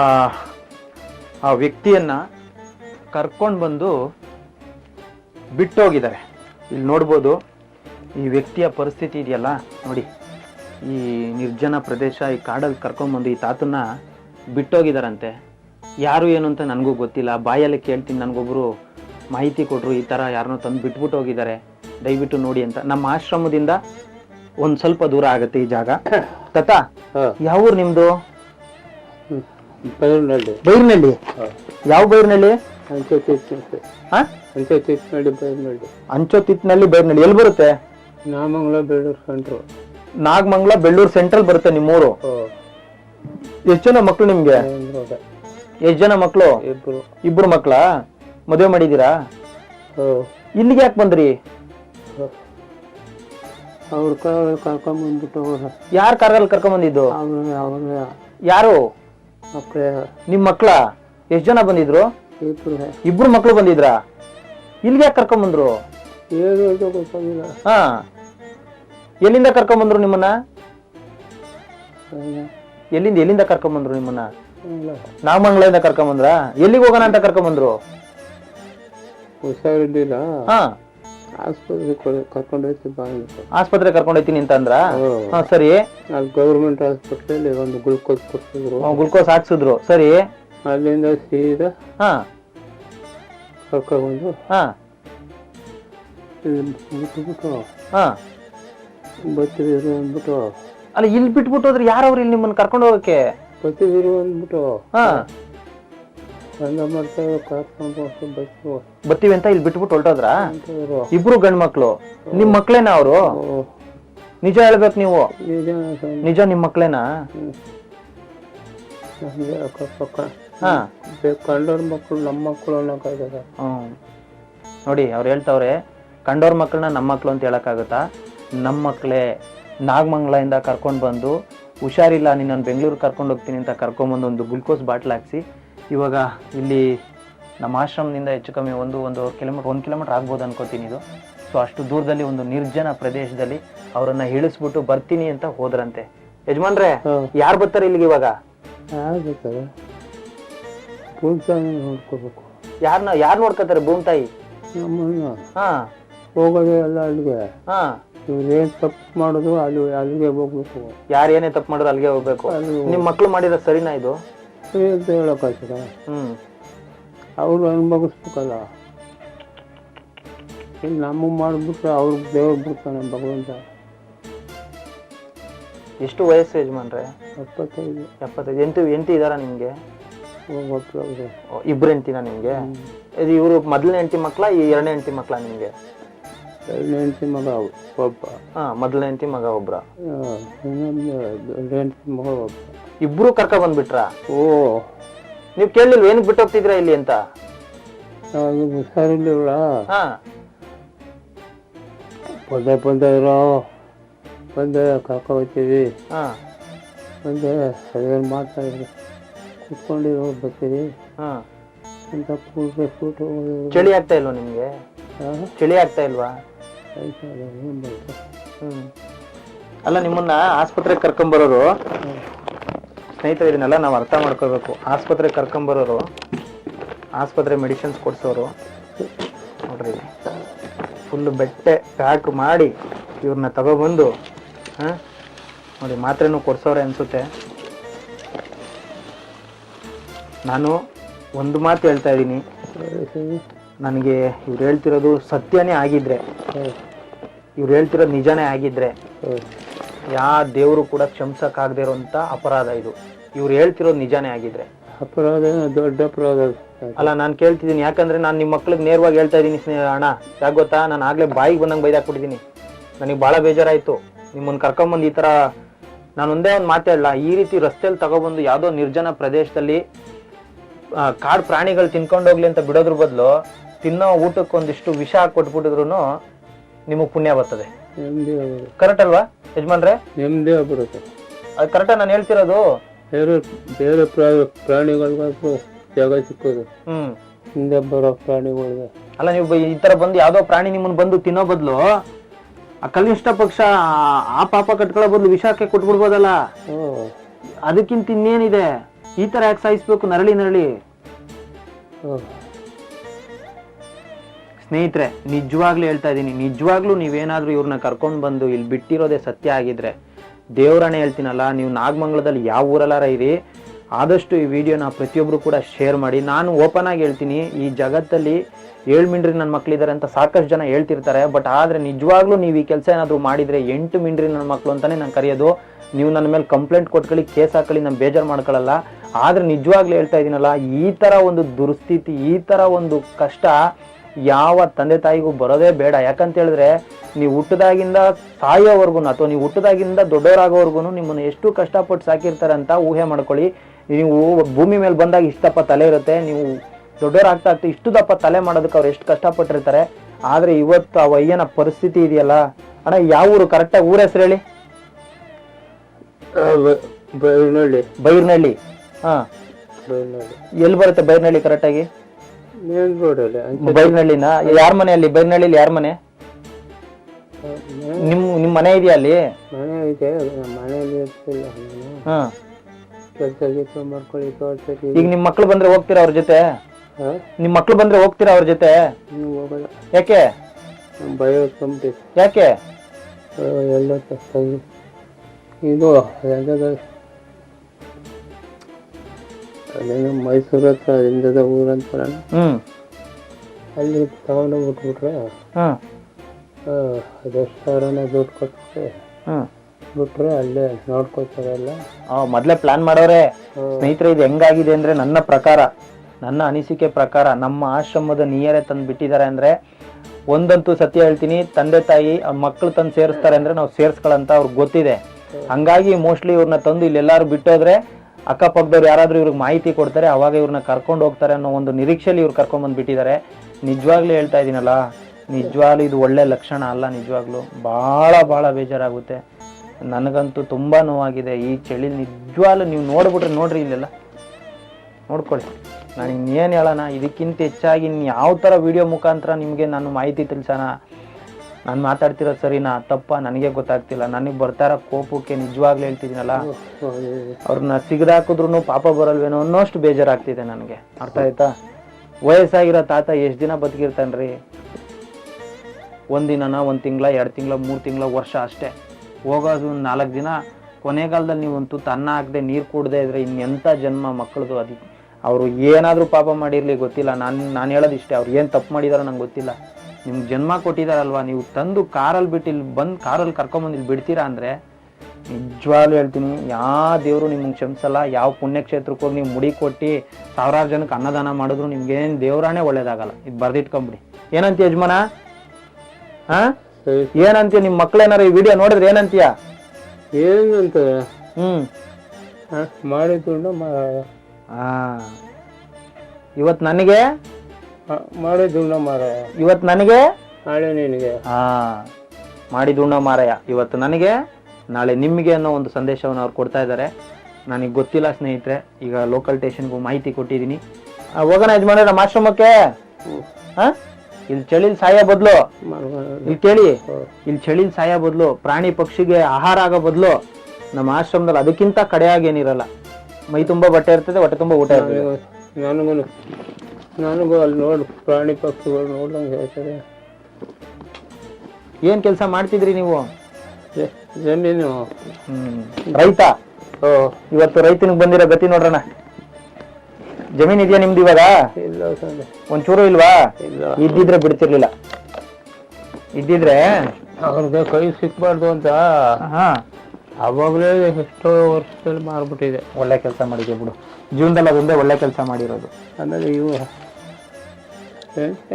ಆ ಆ ವ್ಯಕ್ತಿಯನ್ನು ಕರ್ಕೊಂಡು ಬಂದು ಬಿಟ್ಟೋಗಿದ್ದಾರೆ. ಇಲ್ಲಿ ನೋಡ್ಬೋದು ಈ ವ್ಯಕ್ತಿಯ ಪರಿಸ್ಥಿತಿ ಇದೆಯಲ್ಲ? ನೋಡಿ ಈ ನಿರ್ಜನ ಪ್ರದೇಶ ಈ ಕಾಡಲ್ಲಿ ಕರ್ಕೊಂಡ್ಬಂದು ಈ ತಾತನ್ನ ಬಿಟ್ಟೋಗಿದಾರಂತೆ. ಯಾರು ಏನು ಅಂತ ನನಗೂ ಗೊತ್ತಿಲ್ಲ. ಬಾಯಲ್ಲಿ ಕೇಳ್ತೀನಿ ನನಗೊಬ್ಬರು ಮಾಹಿತಿ ಕೊಟ್ಟರು ಈ ಥರ ಯಾರನ್ನೋ ತಂದು ಬಿಟ್ಬಿಟ್ಟು ಹೋಗಿದ್ದಾರೆ. ದಯವಿಟ್ಟು ನೋಡಿ ಅಂತ. ನಮ್ಮ ಆಶ್ರಮದಿಂದ ಒಂದು ಸ್ವಲ್ಪ ದೂರ ಆಗುತ್ತೆ ಈ ಜಾಗ. *coughs* ತಾತ ಯಾವ ಊರು ನಿಮ್ಮದು ಬೈರ್ನಳ್ಳಿ. ಯಾವ ಬೈರ್ನಳ್ಳಿ? ಅಂಚೆ ತಿರ್ಚಿ ಹಾಂ ಅಂಚೆ ತಿರ್ಚನಳ್ಳಿ ಅಂಚೋ ಅಂಚೋತಿತ್ನಲ್ಲಿ ಬೇರ್ನಳ್ಳಿ ಎಲ್ಲಿ ಬರುತ್ತೆ? ನಾಮಂಗಲ ಬೆಳ್ಳೂರ್ ಸೆಂಟ್ರ್. ನಾಗಮಂಗಲ ಬೆಳ್ಳೂರು ಸೆಂಟ್ರಲ್ ಬರುತ್ತೆ ನಿಮ್ಮೂರು. ಊರು ಎಷ್ಟು ಜನ ಮಕ್ಳು ನಿಮ್ಗೆ? ಎಷ್ಟು ಜನ ಮಕ್ಳು? ಇಬ್ಬರು ಇಬ್ರು ಮಕ್ಳ? ಮದುವೆ ಮಾಡಿದೀರಾ ಓ ಇಲ್ಲಿಗೆ ಯಾಕೆ ಬಂದ್ರಿ? ಅವ್ರ ಕರ್ಕೊಂಬಂದ್ಬಿಟ್ಟು ಯಾರು ಕಾರಲ್ಲಿ ಕರ್ಕೊಂಡ್ ಬಂದಿದ್ದು ಅವ್ರ ಅವ್ರ. ಯಾರು? ಮಕ್ಕಳೇ. ನಿಮ್ಮ ಮಕ್ಳ? ಎಷ್ಟು ಜನ ಬಂದಿದ್ರು? ಇಬ್ಬರು ಇಬ್ರು ಮಕ್ಳು ಬಂದಿದ್ರಾ? ಇಲ್ಲಿಗೆ ಯಾಕೆ ಕರ್ಕೊಂಡ್ ಬಂದ್ರು? ಏನು ಗೊತ್ತಾಗಿಲ್ಲ. ಹಾ. ಎಲ್ಲಿಂದ ಕರ್ಕೊಂಡ್ ಬಂದ್ರು ನಿಮ್ಮನ್ನ? ಎಲ್ಲಿಂದ ಎಲ್ಲಿಂದ ಕರ್ಕೊಂಡ್ ಬಂದ್ರು ನಿಮ್ಮನ್ನ? ಇಲ್ಲ. ನಾಗಮಂಗಲದಿಂದ ಕರ್ಕೊಂಡ್ ಬಂದ್ರ? ಎಲ್ಲಿಗೆ ಹೋಗೋಣ ಅಂತ ಕರ್ಕೊಂಡ್ ಬಂದ್ರು? ಹುಷಾರಿಲ್ಲ ಹಾ. ಆಸ್ಪತ್ರೆಗೆ ಕರ್ಕೊಂಡು ಆಸ್ಪತ್ರೆ ಕರ್ಕೊಂಡ್ ಹೋಗ್ತೀನಿ ಅಂತ ಅಂದ್ರ? ಹ್ಮ್. ಹಾ ಸರಿ. ಅಲ್ಲಿ ಗೌರ್ಮೆಂಟ್ ಹಾಸ್ಪಿಟ್ಲಲ್ಲಿ ಒಂದು ಗ್ಲುಕೋಸ್ ಕೊಡ್ತಿದ್ರು ಗ್ಲುಕೋಸ್ ಹಾಕ್ಸಿದ್ರು. ಸರಿ. ಅಲ್ಲಿಂದ ಸೀದಾ ಹಾ. ಕರ್ಕೊಂಡ್ಬಂದು ಹಾ. ಬಿಟ್ಬಿಟ್ಟು ಹಾ. ಬತ್ತಿರು ಅಂದ್ಬಿಟ್ಟು. ಅಲ್ಲ ಇಲ್ಲಿ ಬಿಟ್ಬಿಟ್ಟು ಹೋದ್ರೆ ಯಾರವ್ರು ಇಲ್ಲಿ ನಿಮ್ಮನ್ನ ಕರ್ಕೊಂಡು ಹೋಗಕ್ಕೆ? ಬತ್ತಿರು ಅಂದ್ಬಿಟ್ಟು. ಹಾ. ಕರ್ಕೊಂಡು ಬರ್ತೀವಿ ಬಸ್ಸು ಬರ್ತೀವಿ ಅಂತ ಇಲ್ಲಿ ಬಿಟ್ಬಿಟ್ಟು ಹೊರಟೋದ್ರ? ಇಬ್ರು ಗಂಡ್ ಮಕ್ಳು. ನಿಮ್ ಮಕ್ಳೇನ ಅವರು? ನಿಜ ಹೇಳ್ಬೇಕು ನೀವು. ನಿಜ ನಿಮ್ಮ ನಿಜ ನಿಮ್ ಮಕ್ಳೇನಾ. ಅಕ್ಕಪಕ್ಕ. ಹಾ. ಕಂಡೋರ್ ಮಕ್ಕಳು ನಮ್ಮ ಮಕ್ಕಳು ಅನ್ನೋಕ್ಕಾಗದ ಹ್ಮ್. ನೋಡಿ ಅವ್ರು ಹೇಳ್ತಾವ್ರೆ ಕಂಡೋರ್ ಮಕ್ಕಳನ್ನ ನಮ್ಮ ಮಕ್ಕಳು ಅಂತ ಹೇಳಕ್ಕಾಗತ್ತಾ? ನಮ್ಮ ಮಕ್ಕಳೇ ನಾಗಮಂಗಲದಿಂದ ಕರ್ಕೊಂಡು ಬಂದು ಹುಷಾರಿಲ್ಲ ನಿನ್ನ ನಾನು ಬೆಂಗಳೂರು ಕರ್ಕೊಂಡು ಹೋಗ್ತೀನಿ ಅಂತ ಕರ್ಕೊಂಬಂದು ಒಂದು ಗ್ಲುಕೋಸ್ ಬಾಟ್ಲ್ ಹಾಕ್ಸಿ ಇವಾಗ ಇಲ್ಲಿ ನಮ್ಮ ಆಶ್ರಮದಿಂದ ಹೆಚ್ಚು ಕಮ್ಮಿ ಒಂದು ಒಂದು ಕಿಲೋಮೀಟರ್ ಒಂದು ಕಿಲೋಮೀಟರ್ ಆಗ್ಬೋದು ಅನ್ಕೋತೀನಿ ಇದು. ಸೊ ಅಷ್ಟು ದೂರದಲ್ಲಿ ಒಂದು ನಿರ್ಜನ ಪ್ರದೇಶದಲ್ಲಿ ಅವರನ್ನ ಇಳಿಸ್ಬಿಟ್ಟು ಬರ್ತೀನಿ ಅಂತ ಹೋದ್ರಂತೆ. ಯಜಮಾನ್ರೆ ಯಾರು ಬರ್ತಾರೆ ಇಲ್ಲಿಗೆ ಇವಾಗ? ಯಾರು ಪೂಜಾನೆ ನೋಡ್ಕೋಬೇಕು. ಯಾರನ್ನ ಯಾರು ನೋಡ್ಕೋತಾರೆ ಭೂಮಿ ತಾಯಿ ನಮ್ಮನ್ನ. ಹಾ. ಹೋಗೋದೇ ಎಲ್ಲ ಅಲ್ಲಿಗೆ. ಹಾ. ಇವ್ರು ಏನ್ ತಪ್ಪು ಮಾಡೋದು ಅಲ್ಲಿ ಅಲ್ಲಿಗೆ ಹೋಗ್ಬೇಕು. ಯಾರು ಏನೇ ತಪ್ಪು ಮಾಡಿದ್ರು ಅಲ್ಲಿಗೆ ಹೋಗ್ಬೇಕು. ಅಲ್ಲಿ ನಿಮ್ ಮಕ್ಳು ಮಾಡಿರೋ ಸರಿನಾ ಇದು? ಸರಿ ಅಂತ ಅವರು ಹ್ಮ್. ಅವ್ರು ಅನುಭವಿಸ್ಬೇಕಲ್ಲ. ಇಲ್ಲಿ ನಮಗೆ ಮಾಡಿಬಿಟ್ರೆ ಅವ್ರಿಗೆ ದೇವ್ರು ಬಿಡ್ತಾನೆ ಭಗವಂತ. ಎಷ್ಟು ವಯಸ್ಸು ಯಜಮಾನ್ರೆ? ಎಪ್ಪತ್ತೈದು. ಎಪ್ಪತ್ತೈದು. ಎಂಟು ಎಂಟು ಇದಾರ ನಿಮ್ಗೆ? ಇಬ್ರು ಹೆಂಡ್ತಿನ ನಿಮಗೆ? ಇದು ಇವರು ಮೊದಲನೇ ಹೆಂಡತಿ ಮಕ್ಕಳ ಈ ಎರಡನೇ ಹೆಂಡತಿ ಮಕ್ಕಳ ನಿಮಗೆ? ಎರಡನೇ ಹೆಂಡತಿ ಮಗ ಒಬ್ಬ. ಹಾಂ ಮೊದಲನೇ ಹೆಂಡತಿ ಮಗ ಒಬ್ಬರ ಹೆಂಡತಿ ಮಗ ಒಬ್ಬ. ಇಬ್ರು ಕರ್ಕ ಬಂದ್ಬಿಟ್ರ? ಓ. ನೀವು ಕೇಳಿಲ್ವ ಏನು ಬಿಟ್ಟು ಹೋಗ್ತಿದ್ರ ಇಲ್ಲಿ ಅಂತ? ಹುಷಾರಿಲ್ಲ ಹಾಂ. ಪದೇ ಪದೇ ಇರೋ. ಬಂದೆ ಕರ್ಕೊ ಹೋಗ್ತೀವಿ. ಹಾಂ. ಬಂದೆ ಅದೇನು ಮಾತಾಡಿದ್ರು ಕುತ್ಕೊಂಡಿರೋ ಬರ್ತೀವಿ ಹಾ. ಅಂತ ಚಳಿ ಆಗ್ತಾ ಇಲ್ವಾ ನಿಮಗೆ? ಚಳಿ ಆಗ್ತಾ ಇಲ್ವಾ? ಹ್ಮ್. ಅಲ್ಲ ನಿಮ್ಮನ್ನ ಆಸ್ಪತ್ರೆಗೆ ಕರ್ಕೊಂಬರೋರು ಸ್ನೇಹಿತರೆ ಇದನ್ನೆಲ್ಲ ನಾವು ಅರ್ಥ ಮಾಡ್ಕೋಬೇಕು ಆಸ್ಪತ್ರೆಗೆ ಕರ್ಕೊಂಬರೋರು ಆಸ್ಪತ್ರೆ ಮೆಡಿಸಿನ್ಸ್ ಕೊಡ್ಸೋರು. ನೋಡ್ರಿ ಫುಲ್ ಬೆಟ್ಟೆ ಪ್ಯಾಕ್ ಮಾಡಿ ಇವ್ರನ್ನ ತಗೊಬಂದು ಹಾಂ? ನೋಡಿ ಮಾತ್ರೆನೂ ಕೊಡ್ಸೋರೆ ಅನ್ಸುತ್ತೆ. ನಾನು ಒಂದು ಮಾತು ಹೇಳ್ತಾ ಇದ್ದೀನಿ. ನನಗೆ ಇವ್ರು ಹೇಳ್ತಿರೋದು ಸತ್ಯನೇ ಆಗಿದ್ರೆ ಇವ್ರು ಹೇಳ್ತಿರೋದು ನಿಜನೇ ಆಗಿದ್ರೆ ಯಾ ದೇವರು ಕೂಡ ಕ್ಷಮಿಸಕ್ಕಾಗದೇ ಇರೋಂಥ ಅಪರಾಧ ಇದು. ಇವ್ರು ಹೇಳ್ತಿರೋದು ನಿಜಾನೇ ಆಗಿದ್ರೆ. ಅಪರಾಧ ದೊಡ್ಡ ಅಪರಾಧ ಅಲ್ಲ ನಾನು ಕೇಳ್ತಿದ್ದೀನಿ. ಯಾಕಂದ್ರೆ ನಾನು ನಿಮ್ಮ ಮಕ್ಳಿಗೆ ನೇರವಾಗಿ ಹೇಳ್ತಾ ಇದ್ದೀನಿ ಸ್ನೇಹ ಅಣ್ಣ ಯಾಕೆ ಗೊತ್ತಾ? ನಾನು ಆಗ್ಲೇ ಬಾಯಿಗೆ ಬಂದಂಗೆ ಬೈದಾಕ್ಬಿಟ್ಟಿದ್ದೀನಿ. ನನಗೆ ಭಾಳ ಬೇಜಾರಾಯಿತು. ನಿಮ್ಮನ್ನು ಕರ್ಕೊಂಬಂದು ಈ ಥರ ನಾನು ಒಂದೇ ಒಂದು ಮಾತಾಡಲ್ಲ ಈ ರೀತಿ ರಸ್ತೆಯಲ್ಲಿ ತಗೊಬಂದು ಯಾವುದೋ ನಿರ್ಜನ ಪ್ರದೇಶದಲ್ಲಿ ಕಾಡು ಪ್ರಾಣಿಗಳು ತಿನ್ಕೊಂಡೋಗ್ಲಿ ಅಂತ ಬಿಡೋದ್ರ ಬದಲು ತಿನ್ನೋ ಊಟಕ್ಕೆ ಒಂದಿಷ್ಟು ವಿಷ ಕೊಟ್ಬಿಟ್ಟಿದ್ರು ನಿಮಗೆ ಪುಣ್ಯ ಬರ್ತದೆ. ನೆಮ್ಮದಿ ಆಗೋದು. ಕರೆಕ್ಟ್ ಅಲ್ವಾ ಯಜಮಾನ್ರೆ? ನೆಮ್ಮದಿ ಆಗ್ಬಿಡುತ್ತೆ. ಅದು ಕರೆಕ್ಟಾ ನಾನು ಹೇಳ್ತಿರೋದು? ಬೇರೆ ಬೇರೆ ಪ್ರಾಣಿ ಜಾಗ ಸಿಕ್ಕೋದು. ಹ್ಮ್. ಹಿಂದೆ ಬರೋ ಪ್ರಾಣಿಗಳಿಗೆ. ಅಲ್ಲ ನೀವು ಈ ತರ ಬಂದು ಯಾವ್ದೋ ಪ್ರಾಣಿ ನಿಮ್ಮನ್ನ ಬಂದು ತಿನ್ನೋ ಬದಲು ಆ ಕನಿಷ್ಠ ಪಕ್ಷ ಆ- ಆ ಪಾಪ ಕಟ್ಕೊಳ್ಳೋ ಬದಲು ವಿಷಕ್ಕೆ ಕೊಟ್ಬಿಡ್ಬೋದಲ್ಲ? ಅದಕ್ಕಿಂತ ಇನ್ನೇನಿದೆ? ಈ ತರ ಯಾಕೆ ಸಾಯಿಸ್ಬೇಕು? ನರಳಿ ನರಳಿ. ಸ್ನೇಹಿತರೆ, ನಿಜವಾಗ್ಲೂ ಹೇಳ್ತಾ ಇದ್ದೀನಿ. ನಿಜವಾಗ್ಲೂ ನೀವೇನಾದರೂ ಇವ್ರನ್ನ ಕರ್ಕೊಂಡು ಬಂದು ಇಲ್ಲಿ ಬಿಟ್ಟಿರೋದೇ ಸತ್ಯ ಆಗಿದ್ರೆ ದೇವರಾಣೆ ಹೇಳ್ತೀನಲ್ಲ, ನೀವು ನಾಗಮಂಗಲದಲ್ಲಿ ಯಾವ ಊರಲ್ಲಾರ ಇರಿ, ಆದಷ್ಟು ಈ ವಿಡಿಯೋನ ಪ್ರತಿಯೊಬ್ಬರು ಕೂಡ ಶೇರ್ ಮಾಡಿ. ನಾನು ಓಪನ್ ಆಗಿ ಹೇಳ್ತೀನಿ, ಈ ಜಗತ್ತಲ್ಲಿ ಏಳು ಮಿಂಡ್ರಿ ನನ್ನ ಮಕ್ಳಿದ್ದಾರೆ ಅಂತ ಸಾಕಷ್ಟು ಜನ ಹೇಳ್ತಿರ್ತಾರೆ, ಬಟ್ ಆದರೆ ನಿಜವಾಗ್ಲೂ ನೀವು ಈ ಕೆಲಸ ಏನಾದರೂ ಮಾಡಿದರೆ ಎಂಟು ಮಿಂಡ್ರಿ ನನ್ನ ಮಕ್ಕಳು ಅಂತಲೇ ನಾನು ಕರೆಯೋದು. ನೀವು ನನ್ನ ಮೇಲೆ ಕಂಪ್ಲೇಂಟ್ ಕೊಟ್ಕೊಳ್ಳಿ, ಕೇಸ್ ಹಾಕೊಳ್ಳಿ, ನಾನು ಬೇಜಾರು ಮಾಡ್ಕೊಳ್ಳಲ್ಲ. ಆದರೆ ನಿಜವಾಗ್ಲೂ ಹೇಳ್ತಾ ಇದ್ದೀನಲ್ಲ ಈ ಥರ ಒಂದು ದುರ್ಸ್ಥಿತಿ ಈ ಥರ ಒಂದು ಕಷ್ಟ ಯಾವ ತಂದೆ ತಾಯಿಗೂ ಬರೋದೇ ಬೇಡ. ಯಾಕಂತ ಹೇಳಿದ್ರೆ ನೀವು ಹುಟ್ಟದಾಗಿಂದ ಸಾಯೋವರೆಗೂ ಅಥವಾ ನೀವು ಹುಟ್ಟದಾಗಿಂದ ದೊಡ್ಡವರಾಗೋವರೆಗೂ ನಿಮ್ಮನ್ನು ಎಷ್ಟು ಕಷ್ಟಪಟ್ಟು ಸಾಕಿರ್ತಾರೆ ಅಂತ ಊಹೆ ಮಾಡ್ಕೊಳ್ಳಿ. ನೀವು ಭೂಮಿ ಮೇಲೆ ಬಂದಾಗ ಇಷ್ಟಪ್ಪ ತಲೆ ಇರುತ್ತೆ ನೀವು ದೊಡ್ಡವರಾಗ್ತಾ ಆಗ್ತಾ ಇಷ್ಟು ದಪ್ಪ ತಲೆ ಮಾಡೋದಕ್ಕೆ ಅವ್ರು ಎಷ್ಟು ಕಷ್ಟಪಟ್ಟಿರ್ತಾರೆ. ಆದರೆ ಇವತ್ತು ಆ ವಯ್ಯನ ಪರಿಸ್ಥಿತಿ ಇದೆಯಲ್ಲ? ಅಣ್ಣ ಯಾವ ಊರು? ಕರೆಕ್ಟಾಗಿ ಊರ ಹೆಸರು ಹೇಳಿ. ಬೈರ್ನಳ್ಳಿ. ಬೈರ್ನಳ್ಳಿ. ಹಾಂ. ಬೈರ್ನಳ್ಳಿ ಎಲ್ಲಿ ಬರುತ್ತೆ ಬೈರ್ನಳ್ಳಿ ಕರೆಕ್ಟಾಗಿ ಮೇನ್ ರೋಡಲ್ಲಿ ಬೈರ್ನಳ್ಳಿನ ಯಾರ ಮನೆ ಅಲ್ಲಿ? ಬೈರ್ನಳ್ಳಿಲಿ ಯಾರ ಮನೆ? ನಿಮ್ ನಿಮ್ ಮನೆ ಇದೆಯಾ ಅಲ್ಲಿ? ಮನೆ ಇದೆ ನಮ್ಮ ಮನೆಯಲ್ಲಿ ಇರ್ತಿಲ್ಲ ಹಾ. ಕೆಲಸ ಗೀಸ ಮಾಡ್ಕೊಳ್ಳಿ ತೋಟಕ್ಕೆ ಈಗ ನಿಮ್ ಮಕ್ಳು ಬಂದ್ರೆ ಹೋಗ್ತೀರಾ ಅವ್ರ ಜೊತೆ? ಹಾಂ? ನಿಮ್ ಮಕ್ಳು ಬಂದ್ರೆ ಹೋಗ್ತೀರಾ ಅವ್ರ ಜೊತೆ? ನೀವು ಹೋಗಲ್ಲ. ಯಾಕೆ? ನಮ್ಮ ಬಯೋ ಕಂಪ್ನಿ ಯಾಕೆ? ಎಲ್ಲ ತಂಗಿ ಇದು ಯಾವ್ದಾದ ಅದೇನೋ ಮೈಸೂರು ಹತ್ರ ಹಿಂದದ ಹ್ಮ್. ಅಲ್ಲಿ ತಗೊಂಡು ಬಿಟ್ಬಿಟ್ರೆ ಹ್ಮ್ ಅದೆಷ್ಟು ಸಾವಿರನ ದುಡ್ಡು ಹಾಂ. ಬಿಟ್ರೆ ಅಲ್ಲೇ ನೋಡ್ಕೊತಾರಲ್ಲ ಆ, ಮೊದಲೇ ಪ್ಲಾನ್ ಮಾಡೋರೆ. ಸ್ನೇಹಿತರೆ ಇದು ಹೆಂಗಾಗಿದೆ ಅಂದ್ರೆ ನನ್ನ ಪ್ರಕಾರ ನನ್ನ ಅನಿಸಿಕೆ ಪ್ರಕಾರ ನಮ್ಮ ಆಶ್ರಮದ ನಿಯರೇ ತಂದು ಬಿಟ್ಟಿದ್ದಾರೆ ಅಂದ್ರೆ ಒಂದಂತೂ ಸತ್ಯ ಹೇಳ್ತೀನಿ ತಂದೆ ತಾಯಿ ಮಕ್ಕಳು ತಂದು ಸೇರಿಸ್ತಾರೆ ಅಂದ್ರೆ ನಾವು ಸೇರಿಸ್ಕೊಳ್ಳಂತ ಅವ್ರಿಗೆ ಗೊತ್ತಿದೆ. ಹಂಗಾಗಿ ಮೋಸ್ಟ್ಲಿ ಇವ್ರನ್ನ ತಂದು ಇಲ್ಲೆಲ್ಲಾರು ಬಿಟ್ಟೋದ್ರೆ ಅಕ್ಕಪಕ್ಕದವ್ರು ಯಾರಾದರೂ ಇವ್ರಿಗೆ ಮಾಹಿತಿ ಕೊಡ್ತಾರೆ, ಅವಾಗ ಇವ್ರನ್ನ ಕರ್ಕೊಂಡು ಹೋಗ್ತಾರೆ ಅನ್ನೋ ಒಂದು ನಿರೀಕ್ಷೆಯಲ್ಲಿ ಇವ್ರು ಕರ್ಕೊಂಡ್ಬಂದುಬಿಟ್ಟಿದ್ದಾರೆ ಬಂದು ಬಿಟ್ಟಿದ್ದಾರೆ ನಿಜವಾಗ್ಲೂ ಹೇಳ್ತಾ ಇದ್ದೀನಲ್ಲ ನಿಜವಾಗ್ಲೂ ಇದು ಒಳ್ಳೆ ಲಕ್ಷಣ ಅಲ್ಲ, ನಿಜವಾಗ್ಲೂ ಭಾಳ ಭಾಳ ಬೇಜಾರಾಗುತ್ತೆ. ನನಗಂತೂ ತುಂಬ ನೋವಾಗಿದೆ, ಈ ಚಳಿ ನಿಜವಾಗ್ಲೂ ನೀವು ನೋಡ್ಬಿಟ್ರೆ ನೋಡ್ರಿ ಇಲ್ಲೆಲ್ಲ. ನೋಡ್ಕೊಳ್ಳಿ. ನಾನು ಇನ್ನೇನು ಹೇಳೋಣ, ಇದಕ್ಕಿಂತ ಹೆಚ್ಚಾಗಿ ಇನ್ನು ಯಾವ ಥರ ವಿಡಿಯೋ ಮುಖಾಂತರ ನಿಮಗೆ ನಾನು ಮಾಹಿತಿ ತಿಳಿಸೋಣ ನಾನು ಮಾತಾಡ್ತಿರೋ ಸರಿನಾ? ತಪ್ಪ? ನನಗೆ ಗೊತ್ತಾಗ್ತಿಲ್ಲ. ನನಗೆ ಬರ್ತಾರ ಕೋಪಕ್ಕೆ ನಿಜವಾಗ್ಲೂ ಹೇಳ್ತಿದ್ದೀನಲ್ಲ ಅವ್ರನ್ನ ಸಿಗದಾಕಿದ್ರು ಪಾಪ ಬರಲ್ವೇನೋ ಅನ್ನೋಷ್ಟು ಬೇಜಾರಾಗ್ತಿದೆ ನನಗೆ. ಅರ್ಥ ಆಯ್ತಾ? ವಯಸ್ಸಾಗಿರೋ ತಾತ ಎಷ್ಟು ದಿನ ಬದುಕಿರ್ತಾನ್ರಿ? ಒಂದಿನ ಒಂದು ತಿಂಗಳ, ಎರಡು ತಿಂಗಳ, ಮೂರು ತಿಂಗಳ, ವರ್ಷ ಅಷ್ಟೇ. ಹೋಗೋದು ಒಂದು ನಾಲ್ಕು ದಿನ. ಕೊನೆಗಾಲದಲ್ಲಿ ನೀವು ಒಂದು ಹಾಕದೆ ನೀರು ಕುಡದೆ ಇದ್ರೆ ಇನ್ನೆಂಥ ಜನ್ಮ ಮಕ್ಕಳದು ಅದಕ್ಕೆ ಅವರು ಏನಾದರೂ ಪಾಪ ಮಾಡಿರಲಿ ಗೊತ್ತಿಲ್ಲ. ನಾನು ನಾನು ಹೇಳೋದು ಇಷ್ಟೇ. ಅವ್ರು ಏನು ತಪ್ಪು ಮಾಡಿದಾರೋ ನಂಗೆ ಗೊತ್ತಿಲ್ಲ. ನಿಮ್ಗೆ ಜನ್ಮ ಕೊಟ್ಟಿದಾರಲ್ವಾ? ನೀವು ತಂದು ಕಾರಲ್ಲಿ ಬಿಟ್ಟು ಇಲ್ಲಿ ಬಂದು ಕಾರಲ್ಲಿ ಕರ್ಕೊಂಬಂದು ಇಲ್ಲಿ ಬಿಡ್ತೀರಾ ಅಂದರೆ ನಿಜವಾಗ್ಲೂ ಹೇಳ್ತೀನಿ ಯಾವ ದೇವರು ನಿಮ್ಗೆ ಕ್ಷಮಿಸಲ್ಲ ಯಾವ ಪುಣ್ಯಕ್ಷೇತ್ರಕ್ಕೆ ಹೋಗಿ ನೀವು ಮುಡಿ ಕೊಟ್ಟು ಸಾವಿರಾರು ಜನಕ್ಕೆ ಅನ್ನದಾನ ಮಾಡಿದ್ರು ನಿಮ್ಗೇನು ದೇವರಾನೇ ಒಳ್ಳೇದಾಗಲ್ಲ. ಇದು ಬರ್ದಿಟ್ಕೊಂಬಿಡಿ. ಏನಂತ ಯಜಮಾನ? ಹಾಂ ಏನಂತೀಯ ನಿಮ್ಮ ಮಕ್ಳೇನಾರ ಈ ವಿಡಿಯೋ ನೋಡಿದ್ರೆ ಏನಂತೀಯ? ಏನಂತ? ಹ್ಮ್. ಮಾಡಿದ್ರು ಹಾಂ ಇವತ್ತು ಇವತ್ ನನಗೆ ದುಣ್ಣ ಮಾರಾಯ ಇವತ್ತು ನನಗೆ? ನಾಳೆ ನಿನಗೆ. ಹಾ ಮಾಡಿದುಣ್ಣ ಮಾರಾಯ ಇವತ್ತು ನನಗೆ ನಾಳೆ ನಿಮಗೆ ಅನ್ನೋ ಒಂದು ಸಂದೇಶವನ್ನು ಅವ್ರು ಕೊಡ್ತಾ ಇದ್ದಾರೆ. ನನಗೆ ಗೊತ್ತಿಲ್ಲ ಸ್ನೇಹಿತರೆ ಈಗ ಲೋಕಲ್ ಸ್ಟೇಷನ್ಗೂ ಮಾಹಿತಿ ಕೊಟ್ಟಿದ್ದೀನಿ. ಹೋಗೋಣ ಯಜಮಾನ್ರೆ ನಮ್ಮ ಆಶ್ರಮಕ್ಕೆ. ಹಾ ಇಲ್ಲಿ ಚಳಿಲ್ ಸಾಯ ಬದಲು. ಇಲ್ಲಿ ಕೇಳಿ. ಇಲ್ಲಿ ಚಳಿಲ್ ಸಾಯ ಬದಲು. ಪ್ರಾಣಿ ಪಕ್ಷಿಗೆ ಆಹಾರ ಆಗೋ ಬದಲು. ನಮ್ಮ ಆಶ್ರಮದಲ್ಲಿ ಅದಕ್ಕಿಂತ ಕಡೆಯಾಗಿ ಏನಿರಲ್ಲ. ಮೈ ತುಂಬಾ ಬಟ್ಟೆ ಇರ್ತದೆ ಹೊಟ್ಟೆ ತುಂಬಾ ಊಟ ಇರ್ತದೆ. ನನಗೂ ಅಲ್ಲಿ ನೋಡು ಪ್ರಾಣಿ ಪಕ್ಷಿಗಳು ನೋಡ್ದಂಗೆ ಹೇಳ್ತಾರೆ. ಏನ್ ಕೆಲಸ ಮಾಡ್ತಿದ್ರಿ ನೀವು? ಜ- ಜಮೀನು ರೈತ? ಓ. ಇವತ್ತು ರೈತನಿಗೆ ಬಂದಿರೋ ಗತಿ ನೋಡ್ರಣ. ಜಮೀನ್ ಇದೆಯಾ ನಿಮ್ದು ಇವಾಗ? ಇಲ್ಲ ಸಂದೆ ಒಂಚೂರು ಇಲ್ವಾ? ಇಲ್ಲ. ಇದ್ದಿದ್ರೆ ಬಿಡ್ತಿರ್ಲಿಲ್ಲ. ಇದ್ದಿದ್ರೆ? ಅವ್ರಿಗೆ ಕೈ ಸಿಕ್ಬಾರ್ದು ಅಂತ. ಹಾ. ಅವಾಗಲೇ ಎಷ್ಟೋ ವರ್ಷದಲ್ಲಿ ಮಾರ್ಬಿಟ್ಟಿದೆ. ಒಳ್ಳೆ ಕೆಲಸ ಮಾಡಿದೆ ಬಿಡು. ಜೀವನದಲ್ಲಿ ಅದೊಂದೇ ಒಳ್ಳೆ ಕೆಲಸ ಮಾಡಿರೋದು. ಆಮೇಲೆ ಇವು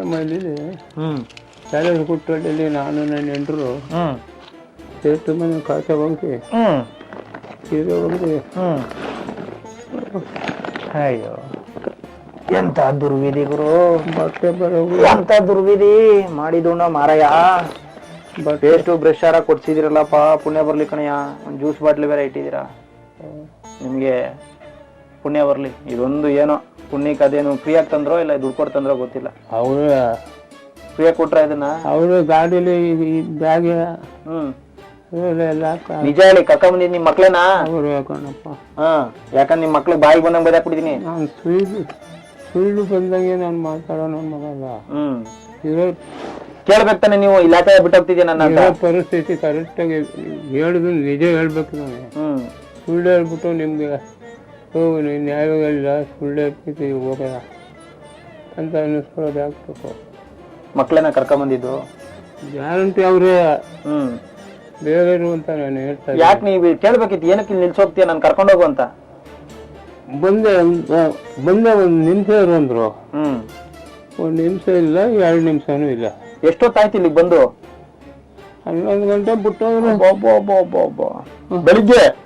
ಮಾಡಿದೆ ಹ್ಮ್. ನಾನು ನನ್ನ ನೆಂಟರು ಹ್ಮ್. ಟೇಸ್ಟ್ ಮನೆ ಖಾತೆ ಬಂಕಿ ಹ್ಮ್. ಸೀರೆ ಹ್ಮ್. ಅಯ್ಯೋ. ಎಂತ ದುರ್ವಿಧಿ ಗುರು. ಬಟ್ಟೆ ಬರೋ ಎಂತ ದುರ್ವಿಧಿ. ಮಾಡಿದುಣ್ಣ ಮಾರಾಯ. ಬಟ್ ಎಷ್ಟು ಬ್ರಷ್ ಆರ ಕೊಡ್ಸಿದಿರಲ್ಲಪ್ಪ. ಪುಣ್ಯ ಬರ್ಲಿ ಕಣಯ್ಯ. ಒಂದು ಜ್ಯೂಸ್ ಬಾಟ್ಲಿ ಬೇರೆ ಇಟ್ಟಿದ್ದೀರಾ? ನಿಮಗೆ ಪುಣ್ಯ ಬರಲಿ. ಇದೊಂದು ಏನೋ. ಪುಣ್ಯಕ್ಕೆ ಅದೇನು ಫ್ರೀಯಾಗಿ ತಂದ್ರೋ ಇಲ್ಲ ದುಡ್ಡು ಕೊಟ್ಟು ತಂದ್ರೋ ಗೊತ್ತಿಲ್ಲ. ಅವರು ಫ್ರೀಯಾಗಿ ಕೊಟ್ರ ಇದನ್ನ ಅವರು ಗಾಡೀಲಿ ಬ್ಯಾಗ್ ಹ್ಮ್. ಎಲ್ಲ ನಿಜ ಹೇಳಿ ಕರ್ಕೊಂಬಂದಿದ್ ನಿಮ್ ಮಕ್ಳೇನಾ? ಅವರು ಯಾಕಣಪ್ಪ ಹಾ ಯಾಕಂದ್ರೆ ನಿಮ್ಮ ಮಕ್ಳಿಗೆ ಬಾಯಿ ಬಂದಂಗ್ ಬೈದಾಕ್ಬಿಟ್ಟಿದೀನಿ ನಾನು ಸುಳ್ಳು ಸುಳ್ಳು ಬಂದಂಗೆ ನಾನು ಮಾತಾಡೋ ನನ್ನ ಮಗಲ್ಲ. ಹ್ಮ್. ಇರೋ ಕೇಳ್ಬೇಕು ತಾನೆ ನೀವು ಇಲಾಖೆ ಬಿಟ್ಟೋಗ್ತಿದ್ಯಾ ನನ್ನ ಅಂತ ಇರೋ ಪರಿಸ್ಥಿತಿ ಕರೆಕ್ಟಾಗಿ ಹೇಳಿದ್ರು ನಿಜ ಹೇಳ್ಬೇಕು ನಾನು. ಹ್ಮ್. ಸುಳ್ಳು ಹೇಳ್ಬಿಟ್ಟು ನಿಮಗೆ ನ್ಯಾಯವಾಗಿಲ್ಲ ಸುಳ್ಳೆ ಪ್ರೀತಿ ಹೋಗೋಣ ಅಂತ ಅನ್ನಿಸ್ಕೊಳ್ಳೋದು ಆಗ್ಬೇಕು. ಮಕ್ಕಳನ್ನ ಕರ್ಕೊಂಬಂದಿದ್ದು? ಗ್ಯಾರಂಟಿ ಅವರೇ? ಹ್ಮ್. ಬೇರೆ ಅಂತ ನಾನು ಹೇಳ್ತಾ. ಯಾಕೆ ನೀವು ಕೇಳ್ಬೇಕಿತ್ತು? ಏನಕ್ಕೆ ಇಲ್ಲಿ ನಿಲ್ಸೋಗ್ತೀಯ? ನಾನು ಕರ್ಕೊಂಡೋಗು ಅಂತ. ಬಂದೆ ಬಂದೆ ಒಂದು ನಿಮಿಷ ಇರು ಅಂದ್ರು. ಹ್ಮ್. ಒಂದು ನಿಮಿಷ ಇಲ್ಲ ಎರಡು ನಿಮಿಷನೂ ಇಲ್ಲ. ಎಷ್ಟೊತ್ತಾಯ್ತು ಇಲ್ಲಿಗೆ ಬಂದು? ಹನ್ನೊಂದು ಗಂಟೆ ಬಿಟ್ಟು ಒಬ್ಬ ಒಬ್ಬ ಒಬ್ಬ ಒಬ್ಬ ಬೆಳಿಗ್ಗೆ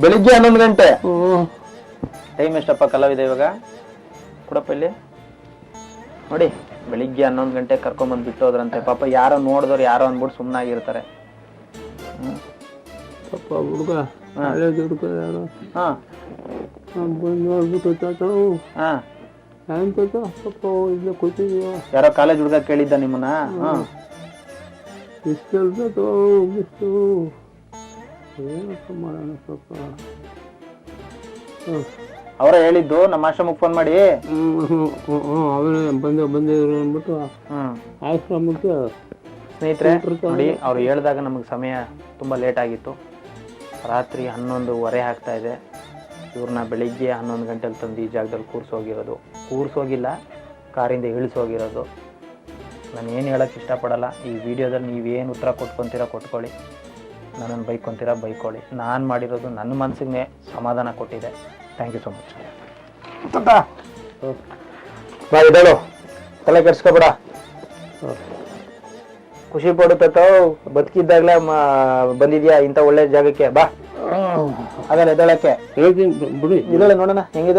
ಬೆಳಿಗ್ಗೆ ಹನ್ನೊಂದು ಗಂಟೆ? ಓ ಟೈಮ್ ಎಷ್ಟಪ್ಪ ಕಲಾವಿದೆ ಇವಾಗ? ಕೊಡಪ್ಪ ಇಲ್ಲಿ? ನೋಡಿ ಬೆಳಿಗ್ಗೆ ಹನ್ನೊಂದು ಗಂಟೆ ಕರ್ಕೊಂಬಂದು ಬಿಟ್ಟು ಹೋದ್ರಂತೆ ಪಾಪ ಯಾರೋ ನೋಡಿದವ್ರು ಯಾರೋ ಅಂದ್ಬಿಟ್ಟು ಸುಮ್ಮನಾಗಿರ್ತಾರೆ ಪಾಪ ಹುಡುಗ ಕಾಲೇಜ್ ಹುಡುಗ ಯಾರು? ಹಾ. ಬಂದು ನೋಡ್ಬಿಟ್ಟು ಪಾಪ ಇಲ್ಲ ಯಾರೋ ಕಾಲೇಜ್ ಹುಡುಗ ಕೇಳಿದ್ದ ನಿಮ್ಮನ್ನ? ಹಾಂ. ಎಷ್ಟು ಕೆಲ್ಸ ಎಷ್ಟು? ಏನಪ್ಪ ಮಾಡೋಣ ಪಾಪ. ಅವರೇ ಹೇಳಿದ್ದು ನಮ್ಮ ಆಶ್ರಮಕ್ಕೆ ಫೋನ್ ಮಾಡಿ. ಅವರು ಬಂದ ಬಂದಿದ್ರು ಅಂದ್ಬಿಟ್ಟು ಹ್ಮ್. ಆಶ್ರಮಕ್ಕೆ ಸ್ನೇಹಿತರೆ ನೋಡಿ ಅವ್ರು ಹೇಳಿದಾಗ ನಮಗೆ ಸಮಯ ತುಂಬ ಲೇಟ್ ಆಗಿತ್ತು. ರಾತ್ರಿ ಹನ್ನೊಂದುವರೆ ಆಗ್ತಾ ಇದೆ. ಇವ್ರನ್ನ ಬೆಳಿಗ್ಗೆ ಹನ್ನೊಂದು ಗಂಟೆಲಿ ತಂದು ಈ ಜಾಗದಲ್ಲಿ ಕೂರ್ಸೋಗಿರೋದು. ಕೂರ್ಸೋಗಿಲ್ಲ ಕಾರಿಂದ ಇಳಿಸೋಗಿರೋದು. ನಾನು ಏನು ಹೇಳೋಕ್ಕೆ ಇಷ್ಟಪಡಲ್ಲ. ಈ ವಿಡಿಯೋದಲ್ಲಿ ನೀವೇನು ಉತ್ತರ ಕೊಟ್ಕೊತೀರಾ ಕೊಟ್ಕೊಳ್ಳಿ. ನನ್ನನ್ನು ಬೈಕೊತೀರಾ ಬೈಕೊಳ್ಳಿ. ನಾನು ಮಾಡಿರೋದು ನನ್ನ ಮನಸ್ಸಿಗೆ ಸಮಾಧಾನ ಕೊಟ್ಟಿದೆ. ಥ್ಯಾಂಕ್ ಯು ಸೊ ಮಚ್ ಬಾ ಇದ್ದಾಳು ತಲೆ ಕೆಡ್ಸ್ಕೊಬೇಡ. ಖುಷಿ ಪಡುತ್ತೋ ಬದುಕಿದ್ದಾಗಲೇ ಬಂದಿದ್ಯಾ ಇಂಥ ಒಳ್ಳೆ ಜಾಗಕ್ಕೆ? ಬಾ. ಆಗಲ್ಲ ಎದ್ದೇಳಕ್ಕೆ. ಹೇಳ್ತೀನಿ ಬಿಡಿ. ಇದ್ದಾಳೆ ನೋಡೋಣ. ಹೆಂಗೆ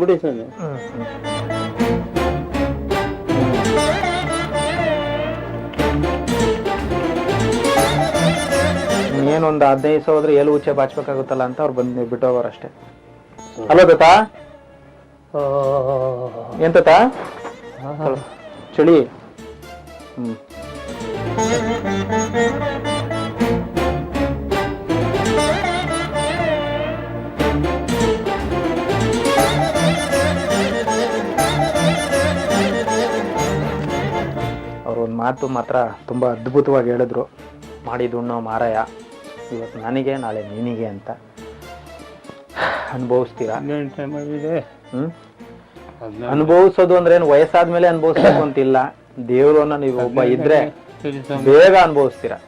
ಬಿಡಿ ಸರ್ ಏನೊಂದು ಹದಿನೈದು ಸಾವಿರ ಹೋದ್ರೆ ಎಲ್ಲಿ ಉಚ್ಚೆ ಬಾಚ್ಬೇಕಾಗುತ್ತಲ್ಲ ಅಂತ ಅವ್ರು ಬಂದು ಬಿಟ್ಟು ಹೋಗೋರು ಅಷ್ಟೇ ಹಲೋ ಏನ್ ತಾತ? ಚಳಿ? ಹ್ಮ್. ಅವ್ರು ಒಂದು ಮಾತು ಮಾತ್ರ ತುಂಬ ಅದ್ಭುತವಾಗಿ ಹೇಳಿದ್ರು. ಮಾಡಿದುಣ್ಣೋ ಮಾರಾಯ ಇವತ್ತು ನನಗೆ ನಾಳೆ ನಿನಗೆ ಅಂತ ಅನುಭವಿಸ್ತೀರಾ? ಅನುಭವಿಸೋದು ಅಂದ್ರೆ ಏನು ವಯಸ್ಸಾದ್ಮೇಲೆ ಅನುಭವಿಸ್ಬೇಕು ಅಂತಿಲ್ಲ ದೇವರು ಅನ್ನೋ ನೀವು ಒಬ್ಬ ಇದ್ರೆ ಬೇಗ ಅನುಭವಿಸ್ತೀರಾ?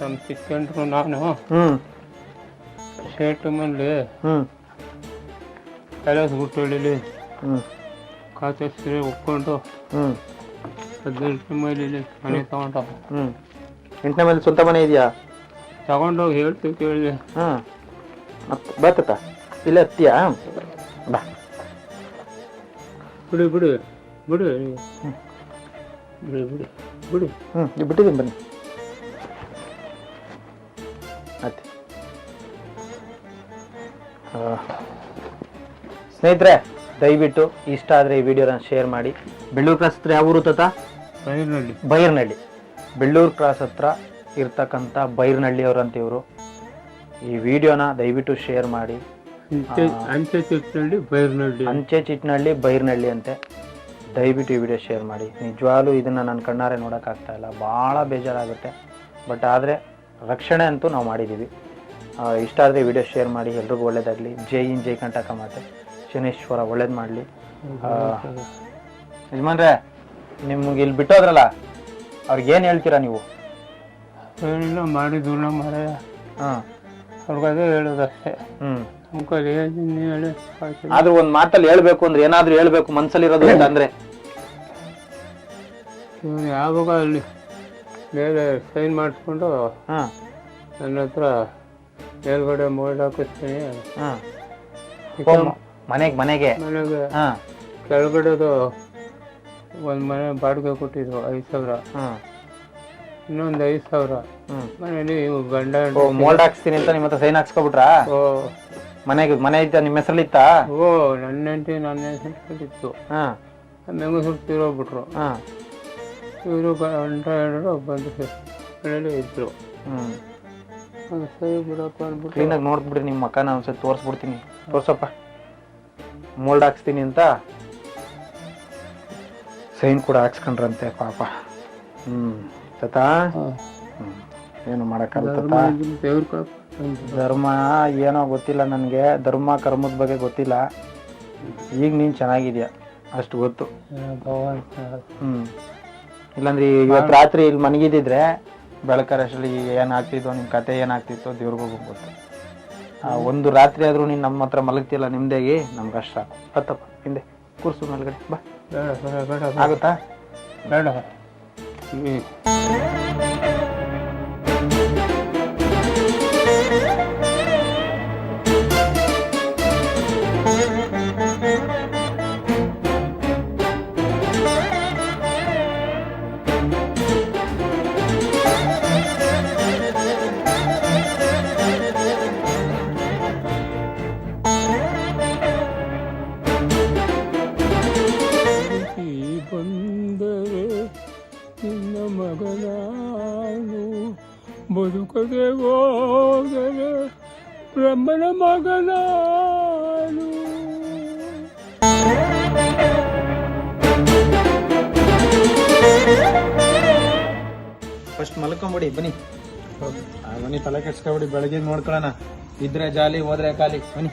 ನಮ್ಮ ಚಿಕ್ಕಂಡ್ರು ನಾನು. ಹ್ಮ್. ಶೇಟು ಮಲ್ಲಿ ಹ್ಮ್. ಕೆಲಸ ಗುಟ್ಟಳ್ಳಿ ಹ್ಮ್. ಖಾತೆ ಸೀರೆ ಒಪ್ಕೊಂಡು ಹ್ಮ್. ಹದಿನೆಂಟು ಮೈಲಿ ಮನೆ ತಗೊಂಡ. ಹ್ಮ್. ಎಂಟನೇ ಮೇಲೆ ಸ್ವಂತ ಮನೆ ಇದೆಯಾ? ತಗೊಂಡೋಗಿ ಹೇಳ್ತೀವಿ ಕೇಳಿ. ಹ್ಞೂ ಮತ್ತೆ ಬರ್ತತ ಇಲ್ಲ ಹತ್ತಿಯಾ ಬಾ. ಬಿಡು ಬಿಡು ಬಿಡು. ಬಿಡಿ ಬಿಡು ಬಿಡಿ. ಈಗ ಬಿಟ್ಟಿದ್ದೀನಿ ಬನ್ನಿ. ಆಯ್ತು. ಸ್ನೇಹಿತರೆ ದಯವಿಟ್ಟು ಇಷ್ಟ ಆದರೆ ಈ ವಿಡಿಯೋನ ಶೇರ್ ಮಾಡಿ. ಬೆಳ್ಳೂರು ಕ್ರಾಸ್ ಹತ್ರ ಯಾವ ಊರು ತಾತ? ಬೈರ್ನಳ್ಳಿ. ಬೈರ್ನಳ್ಳಿ. ಬೆಳ್ಳೂರು ಕ್ರಾಸ್ ಹತ್ರ ಇರ್ತಕ್ಕಂಥ ಬೈರ್ನಹಳ್ಳಿ ಅಂತ ಇವರು. ಈ ವಿಡಿಯೋನ ದಯವಿಟ್ಟು ಶೇರ್ ಮಾಡಿ. ಅಂಚೆ ಅಂಚೆ ಚಿಟ್ಟಿನಲ್ಲಿ ಬೈರ್ನಲ್ಲಿ ಅಂಚೆ ಚಿಟ್ನಹಳ್ಳಿ ಬೈರ್ನಹಳ್ಳಿ ಅಂತೆ. ದಯವಿಟ್ಟು ಈ ವಿಡಿಯೋ ಶೇರ್ ಮಾಡಿ. ನಿಜವಾಗ್ಲೂ ಇದನ್ನು ನನ್ನ ಕಣ್ಣಾರೆ ನೋಡೋಕ್ಕಾಗ್ತಾ ಇಲ್ಲ. ಭಾಳ ಬೇಜಾರಾಗುತ್ತೆ. ಬಟ್ ಆದರೆ ರಕ್ಷಣೆ ಅಂತೂ ನಾವು ಮಾಡಿದ್ದೀವಿ ಇಷ್ಟ ಆದರೆ ವಿಡಿಯೋ ಶೇರ್ ಮಾಡಿ. ಎಲ್ರಿಗೂ ಒಳ್ಳೇದಾಗಲಿ. ಜೈ ಇನ್ ಜೈ ಕಂಟಕ ಮಾತೆ. ಶನೇಶ್ವರ ಒಳ್ಳೇದು ಮಾಡಲಿ. ಯಜಮಾನ್ರೆ ನಿಮ್ಗೆ ಇಲ್ಲಿ ಬಿಟ್ಟೋದ್ರಲ್ಲ ಅವ್ರಿಗೆ ಏನು ಹೇಳ್ತೀರಾ ನೀವು? ಏನಿಲ್ಲ ಮಾಡಿದ್ರು ಮರ ಹಾಂ. ಅವ್ರಿಗದೇ ಹೇಳೋದಷ್ಟೇ ಹ್ಞೂ ಅಂಕಲ್ ಏನು ಹೇಳಿ ಆದರೂ ಆದ್ರೂ ಒಂದು ಮಾತಲ್ಲಿ ಹೇಳ್ಬೇಕು ಅಂದ್ರೆ ಏನಾದ್ರೂ ಹೇಳ್ಬೇಕು ಮನ್ಸಲ್ಲಿರೋದು ಅಂತ ಅಂದ್ರೆ? ಇವ್ನು ಯಾವಾಗ ಅಲ್ಲಿ ಬೇರೆ ಸೈನ್ ಮಾಡಿಸ್ಕೊಂಡು ಹಾಂ. ನನ್ನ ಹತ್ರ ಮೇಲ್ಗಡೆ ಮೋಲ್ಡ್ ಹಾಕಿಸ್ತೀನಿ. ಹಾಂ. ಮನೆಗೆ ಮನೆಗೆ. ಮನೆಗೆ ಹಾಂ. ಕೆಳಗಡೆದು ಒಂದು ಮನೆ ಬಾಡಿಗೆ ಕೊಟ್ಟಿದ್ರು ಐದು ಸಾವಿರ. ಹಾಂ. ಇನ್ನೊಂದು ಐದು ಸಾವಿರ. ಮನೇಲಿ ಗಂಡ ಓ ಮೋಲ್ಡ್ ಹಾಕ್ಸ್ತೀನಿ ಅಂತ ನಿಮ್ಮ ಹತ್ರ ಸೈನ್ ಹಾಕ್ಸ್ಕೊಬಿಟ್ರಾ? ಓ. ಮನೆಗೆ ಮನೆ ಇತ್ತ ನಿಮ್ಮ ಹೆಸರಲ್ಲಿತ್ತಾ? ಓ ನನ್ನ ಹೆಂಡತಿ ನನ್ನ ಹೆಸರಿತ್ತು ಹಾಂ. ಮೆಂಗಸರು ತೀರೋಗ್ಬಿಟ್ರು. ಹಾಂ. ಇವರು ಗಂಡ ಹೆಣ್ಣರು ಬಂದು ಮನೇಲಿ ಇದ್ರು. ಹ್ಞೂ ಅದು ಸರಿ ಬಿಡಪ್ಪ ಅಂದ್ಬಿಟ್ಟು. ಕ್ಲೀನಾಗಿ ನೋಡ್ಬಿಡ್ರಿ ನಿಮ್ಮ ಮಕ್ಕನ ಒಂದ್ಸತಿ ತೋರಿಸ್ಬಿಡ್ತೀನಿ. ತೋರ್ಸಪ್ಪ. ಮೋಲ್ಡ್ ಹಾಕ್ಸ್ತೀನಿ ಅಂತ. ಸೈನ್ ಕೂಡ ಹಾಕ್ಸ್ಕೊಂಡ್ರಂತೆ ಪಾಪ. ಹ್ಞೂ ತತಾ ಏನು ಮಾಡೋಕ್ಕಾಗಲ್ಲ ಧರ್ಮ ದೇವ್ರ ಧರ್ಮ ಏನೋ ಗೊತ್ತಿಲ್ಲ ನನಗೆ. ಧರ್ಮ ಕರ್ಮದ ಬಗ್ಗೆ ಗೊತ್ತಿಲ್ಲ. ಈಗ ನೀನು ಚೆನ್ನಾಗಿದ್ಯಾ? ಅಷ್ಟು ಗೊತ್ತು. ಹ್ಮ್. ಹ್ಞೂ ಇಲ್ಲಾಂದ್ರೆ ಇವತ್ತು ರಾತ್ರಿ ಇಲ್ಲಿ ಮನಗಿದ್ದಿದ್ರೆ ಏನು ಏನಾಗ್ತಿತ್ತು ನಿಮ್ಮ ಕತೆ ಏನಾಗ್ತಿತ್ತು ದೇವ್ರಿಗೂ ಗೊತ್ತು. ಆ ಒಂದು ರಾತ್ರಿ ಆದರೂ ನೀನು ನಮ್ಮ ಹತ್ರ ಮಲಗ್ತಿಲ್ಲ ನಿಮ್ದಾಗಿ ನಮ್ಗೆ ಅಷ್ಟು ಸಾಕು. ಹತ್ತಪ್ಪ ಹಿಂದೆ ಕೂರ್ಸು ಮೇಲ್ಗಡೆ ಬಾ. ಆಗುತ್ತಾ? ಬೇಡ ಹ್ಮ್. ಫಸ್ಟ್ ಮಲ್ಕೊಂಬಿಡಿ ಬನ್ನಿ. ಬನ್ನಿ ತಲೆ ಕೆಡ್ಸ್ಕೊಬಿಡಿ ಬೆಳಗ್ಗೆ ನೋಡ್ಕೊಳ್ಳೋಣ. ಇದ್ರೆ ಜಾಲಿ ಹೋದ್ರೆ ಖಾಲಿ. ಬನ್ನಿ.